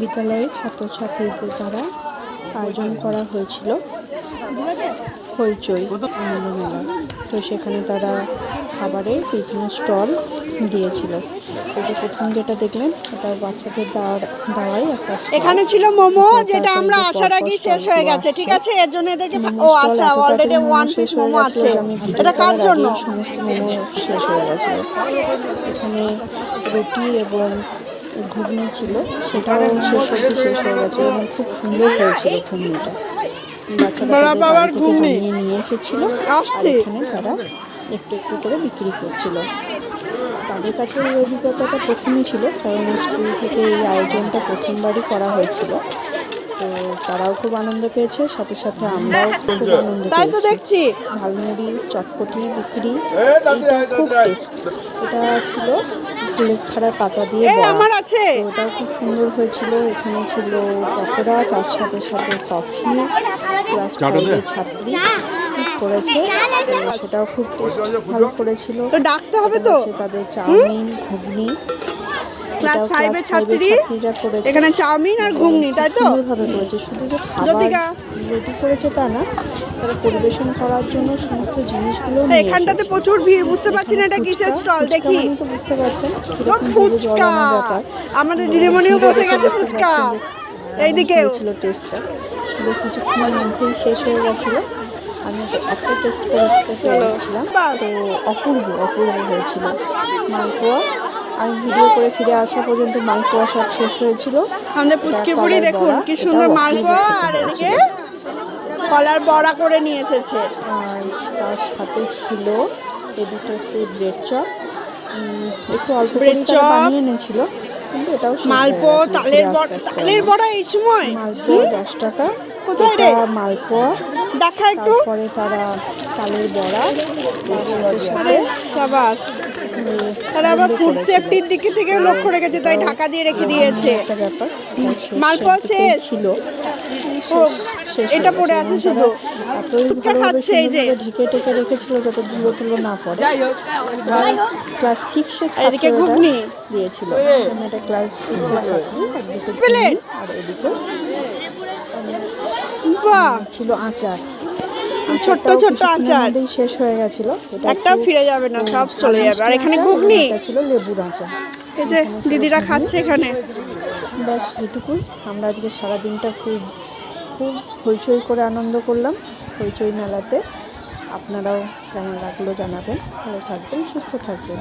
বিদ্যালয়ের ছাত্রছাত্রীদের দ্বারা আয়োজন করা হয়েছিল হইচই আনন্দ মেলা তো সেখানে তারা খাবারের বিভিন্ন স্টল দিয়েছিল। যে প্রথম যেটা দেখলেন ওটা বাচ্চাদের দেওয়ার দেওয়াই একটা এখানে ছিল মোমো যেটা আমরা আসার আগেই শেষ হয়ে গেছে ঠিক আছে। এর জন্য এদেরকে ও আচ্ছা অলরেডি ওয়ান পিস মোমো আছে। এটা কার জন্য? সমস্ত মোমো শেষ হয়ে গেছিল। এখানে রুটি এবং ঘুগনি ছিল সেটাও শেষ হতে শেষ হয়ে গেছে এবং খুব সুন্দর হয়েছিল ঘুগনিটা বাচ্চারা ঘুগনি। নিয়ে এসেছিল আসছে। এখানে তারা একটু একটু করে বিক্রি করছিল তাদের কাছে এই অভিজ্ঞতাটা প্রথমই ছিল কারণ স্কুল থেকে এই আয়োজনটা প্রথমবারই করা হয়েছিল তো তারাও খুব আনন্দ পেয়েছে সাথে সাথে আমরাও খুব আনন্দ তাই তো পেয়েছি। দেখছি। ঝালমুড়ি চটপটি বিক্রি এটা খুব টেস্ট এটা ছিল কুলেখাড়া পাতা দিয়ে আমার আছে। ওটাও খুব সুন্দর হয়েছিল। এখানে ছিল পকোড়া তার সাথে সাথে কফি ফাইভের ছাত্রী করেছে। সেটাও খুব ভালো করেছিল। তো ডাকতে হবে তো। তাদের চাউমিন ঘুগনি। ক্লাস ফাইভের এর ছাত্রী এখানে চাউমিন আর ঘুগনি তাই তো? সুন্দরভাবে করেছে শুধু যে খাবার। রেডি করেছে তা না তারা পরিবেশন করার জন্য সমস্ত জিনিসগুলো এখানটাতে প্রচুর ভিড় বুঝতে পারছি না এটা কিসের স্টল? দেখি। তো বুঝতে পারছেন ফুচকা। আমাদের দিদিমণিও বসে গেছে ফুচকা। যে ছিল টেস্টটা কিছুক্ষণের মধ্যেই শেষ হয়ে গেছিল। আমি একটা টেস্ট করতে পেরেছিলাম। তো অপূর্ব অপূর্ব হয়েছিল। মালপোয়া আমি ভিডিও করে ফিরে আসা পর্যন্ত মালপোয়া সব শেষ হয়েছিল। আমাদের পুচকি বুড়ি দেখুন কি সুন্দর মালপোয়া আর এদিকে। কলার বড়া করে নিয়ে এসেছে। আর তার সাথে ছিল এদিকে একটু ব্রেড চপ একটু অল্প bread চপ বানিয়ে এনেছিল কিন্তু এটাও মালপোয়া তালের বড়া তালের বড়া এই সময়? মালপোয়া দশ টাকা কোথায় রে? মালপোয়া। দেখা একটু। তারপরে তারা তালের বড়া সাবাস। আবার ফুড সেফটির দিকে লক্ষ্য রেখেছে, তাই ঢাকা দিয়ে রেখে দিয়েছে এটা পড়ে আছে শুধু। খাচ্ছে এই যে। ধুলো না পড়ে ক্লাস। দিয়েছিল ছিল আচার ছোট্ট আচারটাও ছোট্ট কিছুক্ষণের আচার। শেষ হয়ে গেছিল। এটা একটাও ফিরে যাবে না সব চলে যাবে। আর এখানে ঘুগনি? ছিল লেবুর আচার। এই যে দিদিরা খাচ্ছে এখানে। ব্যাস এটুকুই আমরা আজকে সারা দিনটা খুব খুব হইচই করে আনন্দ করলাম হইচই মেলাতে। আপনারাও কেমন লাগল জানাবেন। ভালো থাকবেন সুস্থ থাকবেন।